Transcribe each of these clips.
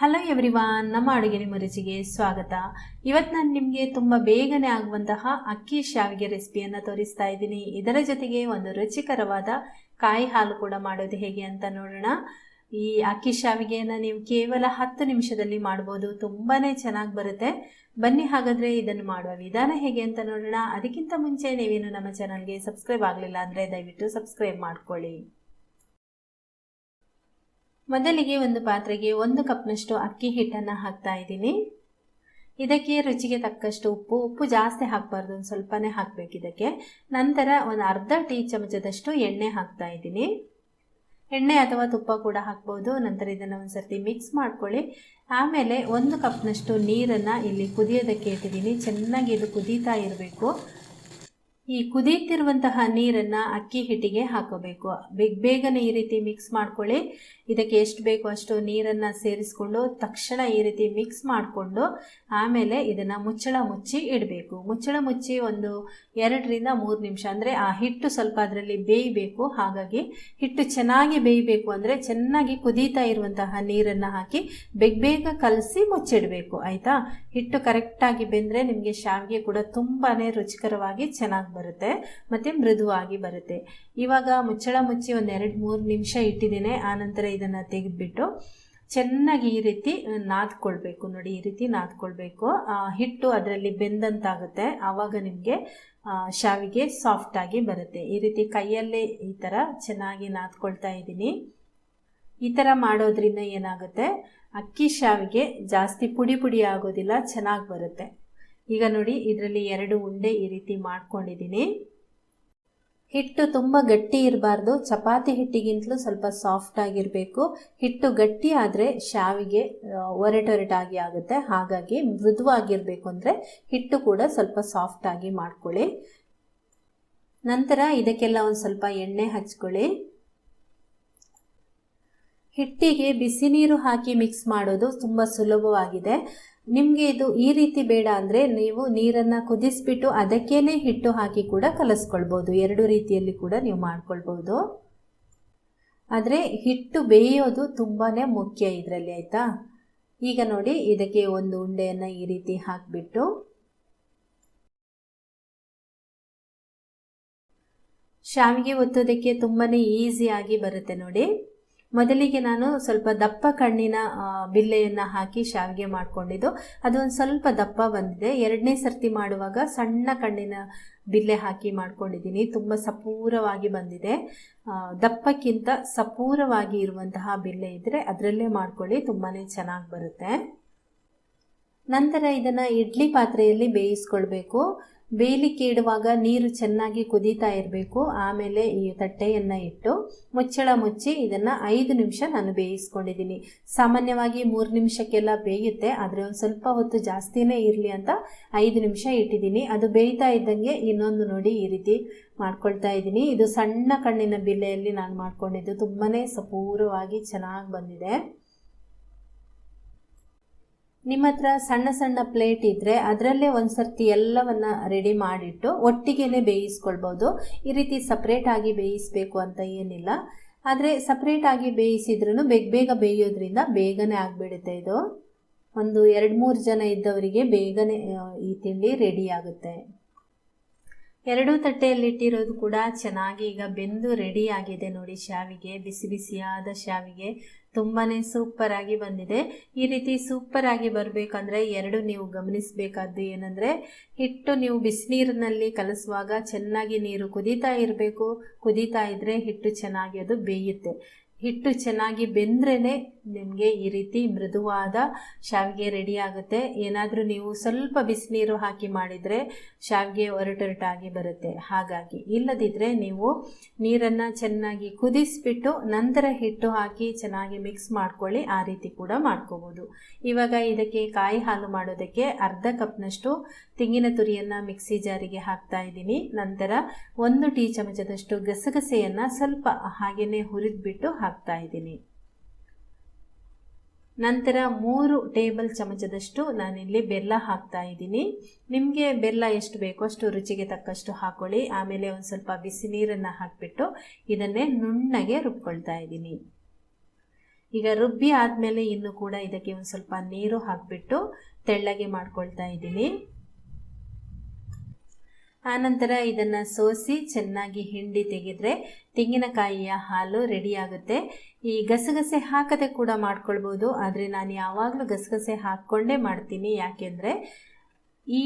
Hello everyone ನಮ್ಮ ಅಡುಗೆ ನಿಮ್ಮ ರುಚಿಗೆ ಸ್ವಾಗತ. ಇವತ್ತು ನಾನು ನಿಮಗೆ ತುಂಬ ಬೇಗನೆ ಆಗುವಂತಹ ಅಕ್ಕಿ ಶಾವಿಗೆ ರೆಸಿಪಿಯನ್ನು ತೋರಿಸ್ತಾ ಇದ್ದೀನಿ. ಇದರ ಜೊತೆಗೆ ಒಂದು ರುಚಿಕರವಾದ ಕಾಯಿ ಹಾಲು ಕೂಡ ಮಾಡೋದು ಹೇಗೆ ಅಂತ ನೋಡೋಣ. ಈ ಅಕ್ಕಿ ಶಾವಿಗೆಯನ್ನು ನೀವು ಕೇವಲ ಹತ್ತು ನಿಮಿಷದಲ್ಲಿ ಮಾಡ್ಬೋದು. ತುಂಬಾ ಚೆನ್ನಾಗಿ ಬರುತ್ತೆ. ಬನ್ನಿ ಹಾಗಾದರೆ ಇದನ್ನು ಮಾಡುವ ವಿಧಾನ ಹೇಗೆ ಅಂತ ನೋಡೋಣ. ಅದಕ್ಕಿಂತ ಮುಂಚೆ ನೀವೇನು ನಮ್ಮ ಚಾನಲ್ಗೆ ಸಬ್ಸ್ಕ್ರೈಬ್ ಆಗಲಿಲ್ಲ ಅಂದರೆ ದಯವಿಟ್ಟು ಸಬ್ಸ್ಕ್ರೈಬ್ ಮಾಡ್ಕೊಳ್ಳಿ. ಮೊದಲಿಗೆ ಒಂದು ಪಾತ್ರೆಗೆ ಒಂದು ಕಪ್ನಷ್ಟು ಅಕ್ಕಿ ಹಿಟ್ಟನ್ನು ಹಾಕ್ತಾ ಇದ್ದೀನಿ. ಇದಕ್ಕೆ ರುಚಿಗೆ ತಕ್ಕಷ್ಟು ಉಪ್ಪು ಉಪ್ಪು ಜಾಸ್ತಿ ಹಾಕಬಾರ್ದು, ಒಂದು ಸ್ವಲ್ಪನೇ ಹಾಕಬೇಕು ಇದಕ್ಕೆ. ನಂತರ ಒಂದು ಅರ್ಧ ಟೀ ಚಮಚದಷ್ಟು ಎಣ್ಣೆ ಹಾಕ್ತಾ ಇದ್ದೀನಿ. ಎಣ್ಣೆ ಅಥವಾ ತುಪ್ಪ ಕೂಡ ಹಾಕ್ಬೋದು. ನಂತರ ಇದನ್ನು ಒಂದು ಸರ್ತಿ ಮಿಕ್ಸ್ ಮಾಡ್ಕೊಳ್ಳಿ. ಆಮೇಲೆ ಒಂದು ಕಪ್ನಷ್ಟು ನೀರನ್ನು ಇಲ್ಲಿ ಕುದಿಯೋದಕ್ಕೆ ಇಟ್ಟಿದ್ದೀನಿ. ಚೆನ್ನಾಗಿ ಇದು ಕುದೀತಾ ಇರಬೇಕು. ಈ ಕುದೀತಿರುವಂತಹ ನೀರನ್ನು ಅಕ್ಕಿ ಹಿಟ್ಟಿಗೆ ಹಾಕೋಬೇಕು. ಬೇಗ ಬೇಗನೆ ಈ ರೀತಿ ಮಿಕ್ಸ್ ಮಾಡ್ಕೊಳ್ಳಿ. ಇದಕ್ಕೆ ಎಷ್ಟು ಬೇಕೋ ಅಷ್ಟು ನೀರನ್ನು ಸೇರಿಸ್ಕೊಂಡು ತಕ್ಷಣ ಈ ರೀತಿ ಮಿಕ್ಸ್ ಮಾಡಿಕೊಂಡು ಆಮೇಲೆ ಇದನ್ನು ಮುಚ್ಚಳ ಮುಚ್ಚಿ ಇಡಬೇಕು. ಮುಚ್ಚಳ ಮುಚ್ಚಿ ಒಂದು ಎರಡರಿಂದ ಮೂರು ನಿಮಿಷ, ಅಂದರೆ ಆ ಹಿಟ್ಟು ಸ್ವಲ್ಪ ಅದರಲ್ಲಿ ಬೇಯಬೇಕು. ಹಾಗಾಗಿ ಹಿಟ್ಟು ಚೆನ್ನಾಗಿ ಬೇಯಬೇಕು ಅಂದರೆ ಚೆನ್ನಾಗಿ ಕುದೀತಾ ಇರುವಂತಹ ನೀರನ್ನು ಹಾಕಿ ಬೇಗ ಬೇಗ ಕಲಸಿ ಮುಚ್ಚಿಡಬೇಕು. ಆಯಿತಾ? ಹಿಟ್ಟು ಕರೆಕ್ಟಾಗಿ ಬೆಂದರೆ ನಿಮಗೆ ಶಾವಿಗೆ ಕೂಡ ತುಂಬಾ ರುಚಿಕರವಾಗಿ ಚೆನ್ನಾಗಿ ಬರುತ್ತೆ, ಮತ್ತು ಮೃದುವಾಗಿ ಬರುತ್ತೆ. ಇವಾಗ ಮುಚ್ಚಳ ಮುಚ್ಚಿ ಒಂದು ಎರಡು ಮೂರು ನಿಮಿಷ ಇಟ್ಟಿದ್ದೀನಿ ಆನಂತರ ಇದನ್ನು ತೆಗೆದುಬಿಟ್ಟು ಚೆನ್ನಾಗಿ ಈ ರೀತಿ ನಾದ್ಕೊಳ್ಬೇಕು, ನೋಡಿ ಈ ರೀತಿ ನಾದ್ಕೊಳ್ಬೇಕು. ಹಿಟ್ಟು ಅದರಲ್ಲಿ ಬೆಂದಂತಾಗುತ್ತೆ, ಆವಾಗ ನಿಮಗೆ ಶಾವಿಗೆ ಸಾಫ್ಟಾಗಿ ಬರುತ್ತೆ. ಈ ರೀತಿ ಕೈಯಲ್ಲೇ ಈ ಥರ ಚೆನ್ನಾಗಿ ನಾದ್ಕೊಳ್ತಾ ಇದ್ದೀನಿ. ಈ ಥರ ಮಾಡೋದ್ರಿಂದ ಏನಾಗುತ್ತೆ, ಅಕ್ಕಿ ಶಾವಿಗೆ ಜಾಸ್ತಿ ಪುಡಿ ಪುಡಿ ಆಗೋದಿಲ್ಲ, ಚೆನ್ನಾಗಿ ಬರುತ್ತೆ. ಈಗ ನೋಡಿ, ಇದರಲ್ಲಿ ಎರಡು ಉಂಡೆ ಈ ರೀತಿ ಮಾಡ್ಕೊಂಡಿದ್ದೀನಿ. ಹಿಟ್ಟು ತುಂಬ ಗಟ್ಟಿ ಇರಬಾರ್ದು. ಚಪಾತಿ ಹಿಟ್ಟಿಗಿಂತಲೂ ಸ್ವಲ್ಪ ಸಾಫ್ಟ್ ಆಗಿರಬೇಕು. ಹಿಟ್ಟು ಗಟ್ಟಿ ಆದರೆ ಶಾವಿಗೆ ಒರಟೊರಟಾಗಿ ಆಗುತ್ತೆ. ಹಾಗಾಗಿ ಮೃದುವಾಗಿರಬೇಕು ಅಂದರೆ ಹಿಟ್ಟು ಕೂಡ ಸ್ವಲ್ಪ ಸಾಫ್ಟಾಗಿ ಮಾಡ್ಕೊಳ್ಳಿ. ನಂತರ ಇದಕ್ಕೆಲ್ಲ ಒಂದು ಸ್ವಲ್ಪ ಎಣ್ಣೆ ಹಚ್ಕೊಳ್ಳಿ. ಹಿಟ್ಟಿಗೆ ಬಿಸಿ ನೀರು ಹಾಕಿ ಮಿಕ್ಸ್ ಮಾಡೋದು ತುಂಬ ಸುಲಭವಾಗಿದೆ. ನಿಮಗೆ ಇದು ಈ ರೀತಿ ಬೇಡ ಅಂದರೆ ನೀವು ನೀರನ್ನು ಕುದಿಸ್ಬಿಟ್ಟು ಅದಕ್ಕೇನೆ ಹಿಟ್ಟು ಹಾಕಿ ಕೂಡ ಕಲಸ್ಕೊಳ್ಬೋದು. ಎರಡು ರೀತಿಯಲ್ಲಿ ಕೂಡ ನೀವು ಮಾಡ್ಕೊಳ್ಬೋದು. ಆದರೆ ಹಿಟ್ಟು ಬೇಯೋದು ತುಂಬಾ ಮುಖ್ಯ ಇದರಲ್ಲಿ, ಆಯಿತಾ? ಈಗ ನೋಡಿ, ಇದಕ್ಕೆ ಒಂದು ಉಂಡೆಯನ್ನು ಈ ರೀತಿ ಹಾಕಿಬಿಟ್ಟು ಶಾವಿಗೆ ಒತ್ತೋದಕ್ಕೆ ತುಂಬಾ ಈಸಿಯಾಗಿ ಬರುತ್ತೆ ನೋಡಿ. ಮೊದಲಿಗೆ ನಾನು ಸ್ವಲ್ಪ ದಪ್ಪ ಕಣ್ಣಿನ ಬಿಲ್ಲೆಯನ್ನು ಹಾಕಿ ಶಾವಿಗೆ ಮಾಡಿಕೊಂಡಿದ್ದು. ಅದೊಂದು ಸ್ವಲ್ಪ ದಪ್ಪ ಬಂದಿದೆ. ಎರಡನೇ ಸರ್ತಿ ಮಾಡುವಾಗ ಸಣ್ಣ ಕಣ್ಣಿನ ಬಿಲ್ಲೆ ಹಾಕಿ ಮಾಡ್ಕೊಂಡಿದ್ದೀನಿ. ತುಂಬ ಸಪೂರವಾಗಿ ಬಂದಿದೆ. ದಪ್ಪಕ್ಕಿಂತ ಸಪೂರವಾಗಿ ಇರುವಂತಹ ಬಿಲ್ಲೆ ಇದ್ದರೆ ಅದರಲ್ಲೇ ಮಾಡ್ಕೊಳ್ಳಿ. ತುಂಬಾ ಚೆನ್ನಾಗಿ ಬರುತ್ತೆ. ನಂತರ ಇದನ್ನು ಇಡ್ಲಿ ಪಾತ್ರೆಯಲ್ಲಿ ಬೇಯಿಸ್ಕೊಳ್ಬೇಕು. ಬೇಯಲಿಕ್ಕೆ ಇಡುವಾಗ ನೀರು ಚೆನ್ನಾಗಿ ಕುದೀತಾ ಇರಬೇಕು. ಆಮೇಲೆ ಈ ತಟ್ಟೆಯನ್ನು ಇಟ್ಟು ಮುಚ್ಚಳ ಮುಚ್ಚಿ ಇದನ್ನು ಐದು ನಿಮಿಷ ನಾನು ಬೇಯಿಸ್ಕೊಂಡಿದ್ದೀನಿ. ಸಾಮಾನ್ಯವಾಗಿ ಮೂರು ನಿಮಿಷಕ್ಕೆಲ್ಲ ಬೇಯುತ್ತೆ, ಆದರೆ ಒಂದು ಸ್ವಲ್ಪ ಹೊತ್ತು ಜಾಸ್ತಿನೇ ಇರಲಿ ಅಂತ ಐದು ನಿಮಿಷ ಇಟ್ಟಿದ್ದೀನಿ. ಅದು ಬೇಯ್ತಾ ಇದ್ದಂಗೆ ಇನ್ನೊಂದು ನೋಡಿ ಈ ರೀತಿ ಮಾಡ್ಕೊಳ್ತಾ ಇದ್ದೀನಿ. ಇದು ಸಣ್ಣ ಕಣ್ಣಿನ ಬಿಲ್ಲೆಯಲ್ಲಿ ನಾನು ಮಾಡ್ಕೊಂಡಿದ್ದು. ತುಂಬಾ ಸಪೂರವಾಗಿ ಚೆನ್ನಾಗಿ ಬಂದಿದೆ. ನಿಮ್ಮ ಹತ್ರ ಸಣ್ಣ ಸಣ್ಣ ಪ್ಲೇಟ್ ಇದ್ದರೆ ಅದರಲ್ಲೇ ಒಂದು ಸರ್ತಿ ಎಲ್ಲವನ್ನ ರೆಡಿ ಮಾಡಿಟ್ಟು ಒಟ್ಟಿಗೆನೆ ಬೇಯಿಸ್ಕೊಳ್ಬೋದು. ಈ ರೀತಿ ಸಪ್ರೇಟಾಗಿ ಬೇಯಿಸಬೇಕು ಅಂತ ಏನಿಲ್ಲ. ಆದರೆ ಸಪ್ರೇಟಾಗಿ ಬೇಯಿಸಿದ್ರೂ ಬೇಗ ಬೇಗ ಬೇಯೋದ್ರಿಂದ ಬೇಗನೆ ಆಗಿಬಿಡುತ್ತೆ ಇದು. ಒಂದು ಎರಡು ಮೂರು ಜನ ಇದ್ದವರಿಗೆ ಬೇಗನೆ ಈ ತಿಂಡಿ ರೆಡಿ ಆಗುತ್ತೆ. ಎರಡೂ ತಟ್ಟೆಯಲ್ಲಿಟ್ಟಿರೋದು ಕೂಡ ಚೆನ್ನಾಗಿ ಈಗ ಬೆಂದು ರೆಡಿ ಆಗಿದೆ ನೋಡಿ ಶಾವಿಗೆ, ಬಿಸಿ ಬಿಸಿಯಾದ ಶಾವಿಗೆ. ತುಂಬಾ ಸೂಪರಾಗಿ ಬಂದಿದೆ. ಈ ರೀತಿ ಸೂಪರಾಗಿ ಬರಬೇಕಂದ್ರೆ ಎರಡು ನೀವು ಗಮನಿಸಬೇಕಾದ್ದು ಏನಂದರೆ, ಹಿಟ್ಟು ನೀವು ಬಿಸಿನೀರಿನಲ್ಲಿ ಕಲಸುವಾಗ ಚೆನ್ನಾಗಿ ನೀರು ಕುದೀತಾ ಇರಬೇಕು. ಕುದೀತಾ ಇದ್ದರೆ ಹಿಟ್ಟು ಚೆನ್ನಾಗಿ ಅದು ಬೇಯುತ್ತೆ. ಹಿಟ್ಟು ಚೆನ್ನಾಗಿ ಬೆಂದ್ರೇ ನಿಮಗೆ ಈ ರೀತಿ ಮೃದುವಾದ ಶಾವಿಗೆ ರೆಡಿ ಆಗುತ್ತೆ. ಏನಾದರೂ ನೀವು ಸ್ವಲ್ಪ ಬಿಸಿನೀರು ಹಾಕಿ ಮಾಡಿದರೆ ಶಾವಿಗೆ ಒರಟೊರಟಾಗಿ ಬರುತ್ತೆ. ಹಾಗಾಗಿ ಇಲ್ಲದಿದ್ದರೆ ನೀವು ನೀರನ್ನು ಚೆನ್ನಾಗಿ ಕುದಿಸ್ಬಿಟ್ಟು ನಂತರ ಹಿಟ್ಟು ಹಾಕಿ ಚೆನ್ನಾಗಿ ಮಿಕ್ಸ್ ಮಾಡ್ಕೊಳ್ಳಿ. ಆ ರೀತಿ ಕೂಡ ಮಾಡ್ಕೋಬೋದು. ಇವಾಗ ಇದಕ್ಕೆ ಕಾಯಿ ಹಾಲು ಮಾಡೋದಕ್ಕೆ ಅರ್ಧ ಕಪ್ನಷ್ಟು ತೆಂಗಿನ ತುರಿಯನ್ನು ಮಿಕ್ಸಿ ಜಾರಿಗೆ ಹಾಕ್ತಾ ಇದ್ದೀನಿ. ನಂತರ ಒಂದು ಟೀ ಚಮಚದಷ್ಟು ಗಸಗಸೆಯನ್ನು ಸ್ವಲ್ಪ ಹಾಗೆಯೇ ಹುರಿದ್ಬಿಟ್ಟು ಹಾಕ್ತಾ ಇದ್ದೀನಿ ನಂತರ ಮೂರು ಟೇಬಲ್ ಚಮಚದಷ್ಟು ನಾನಿಲ್ಲಿ ಬೆಲ್ಲ ಹಾಕ್ತಾ ಇದ್ದೀನಿ ನಿಮಗೆ ಬೆಲ್ಲ ಎಷ್ಟು ಬೇಕೋ ಅಷ್ಟು ರುಚಿಗೆ ತಕ್ಕಷ್ಟು ಹಾಕೊಳ್ಳಿ. ಆಮೇಲೆ ಒಂದು ಸ್ವಲ್ಪ ಬಿಸಿ ನೀರನ್ನು ಹಾಕಿಬಿಟ್ಟು ಇದನ್ನೇ ನುಣ್ಣಗೆ ರುಬ್ಕೊಳ್ತಾ ಇದ್ದೀನಿ. ಈಗ ರುಬ್ಬಿ ಆದಮೇಲೆ ಇನ್ನು ಕೂಡ ಇದಕ್ಕೆ ಒಂದು ಸ್ವಲ್ಪ ನೀರು ಹಾಕಿಬಿಟ್ಟು ತೆಳ್ಳಗೆ ಮಾಡ್ಕೊಳ್ತಾ ಇದ್ದೀನಿ. ಆನಂತರ ಇದನ್ನು ಸೋಸಿ ಚೆನ್ನಾಗಿ ಹಿಂಡಿ ತೆಗೆದ್ರೆ ತೆಂಗಿನಕಾಯಿಯ ಹಾಲು ರೆಡಿ ಆಗುತ್ತೆ. ಈ ಗಸಗಸೆ ಹಾಕದೆ ಕೂಡ ಮಾಡ್ಕೊಳ್ಬೋದು, ಆದರೆ ನಾನು ಯಾವಾಗಲೂ ಗಸಗಸೆ ಹಾಕ್ಕೊಂಡೇ ಮಾಡ್ತೀನಿ. ಯಾಕೆಂದರೆ ಈ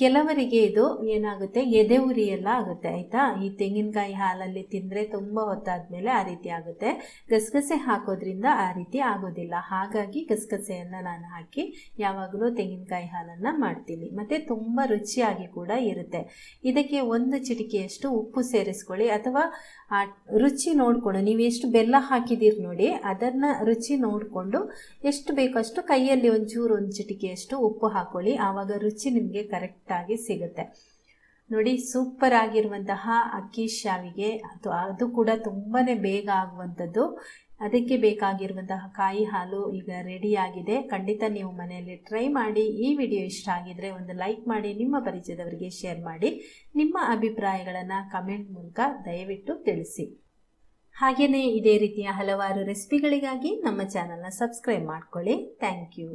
ಕೆಲವರಿಗೆ ಇದು ಏನಾಗುತ್ತೆ? ಎದೆ ಉರಿ ಎಲ್ಲ ಆಗುತ್ತೆ, ಆಯಿತಾ? ಈ ತೆಂಗಿನಕಾಯಿ ಹಾಲಲ್ಲಿ ತಿಂದರೆ ತುಂಬ ಹೊತ್ತಾದ್ಮೇಲೆ ಆ ರೀತಿ ಆಗುತ್ತೆ. ಗಸಗಸೆ ಹಾಕೋದ್ರಿಂದ ಆ ರೀತಿ ಆಗೋದಿಲ್ಲ. ಹಾಗಾಗಿ ಗಸಗಸೆಯನ್ನು ನಾನು ಹಾಕಿ ಯಾವಾಗಲೂ ತೆಂಗಿನಕಾಯಿ ಹಾಲನ್ನು ಮಾಡ್ತೀನಿ. ಮತ್ತು ತುಂಬ ರುಚಿಯಾಗಿ ಕೂಡ ಇರುತ್ತೆ. ಇದಕ್ಕೆ ಒಂದು ಚಿಟಿಕೆಯಷ್ಟು ಉಪ್ಪು ಸೇರಿಸ್ಕೊಳ್ಳಿ. ಅಥವಾ ರುಚಿ ನೋಡಿಕೊಂಡು, ನೀವು ಎಷ್ಟು ಬೆಲ್ಲ ಹಾಕಿದ್ದೀರಿ ನೋಡಿ, ಅದನ್ನು ರುಚಿ ನೋಡಿಕೊಂಡು ಎಷ್ಟು ಬೇಕಷ್ಟು ಕೈಯಲ್ಲಿ ಒಂಚೂರು, ಒಂದು ಚಿಟಿಕೆಯಷ್ಟು ಉಪ್ಪು ಹಾಕೊಳ್ಳಿ. ಆವಾಗ ರುಚಿ ನಿಮಗೆ ಕರೆಕ್ಟಾಗಿ ಸಿಗುತ್ತೆ. ನೋಡಿ ಸೂಪರ್ ಆಗಿರುವಂತಹ ಅಕ್ಕಿ ಶಾವಿಗೆ, ಅದು ಅದು ಕೂಡ ತುಂಬಾ ಬೇಗ ಆಗುವಂಥದ್ದು. ಅದಕ್ಕೆ ಬೇಕಾಗಿರುವಂತಹ ಕಾಯಿ ಹಾಲು ಈಗ ರೆಡಿಯಾಗಿದೆ ಖಂಡಿತ ನೀವು ಮನೆಯಲ್ಲಿ ಟ್ರೈ ಮಾಡಿ. ಈ ವಿಡಿಯೋ ಇಷ್ಟ ಆಗಿದ್ರೆ ಒಂದು ಲೈಕ್ ಮಾಡಿ, ನಿಮ್ಮ ಪರಿಚಯದವರಿಗೆ ಶೇರ್ ಮಾಡಿ. ನಿಮ್ಮ ಅಭಿಪ್ರಾಯಗಳನ್ನು ಕಮೆಂಟ್ ಮೂಲಕ ದಯವಿಟ್ಟು ತಿಳಿಸಿ. ಹಾಗೆಯೇ ಇದೇ ರೀತಿಯ ಹಲವಾರು ರೆಸಿಪಿಗಳಿಗಾಗಿ ನಮ್ಮ ಚಾನಲ್ನ ಸಬ್ಸ್ಕ್ರೈಬ್ ಮಾಡ್ಕೊಳ್ಳಿ. Thank you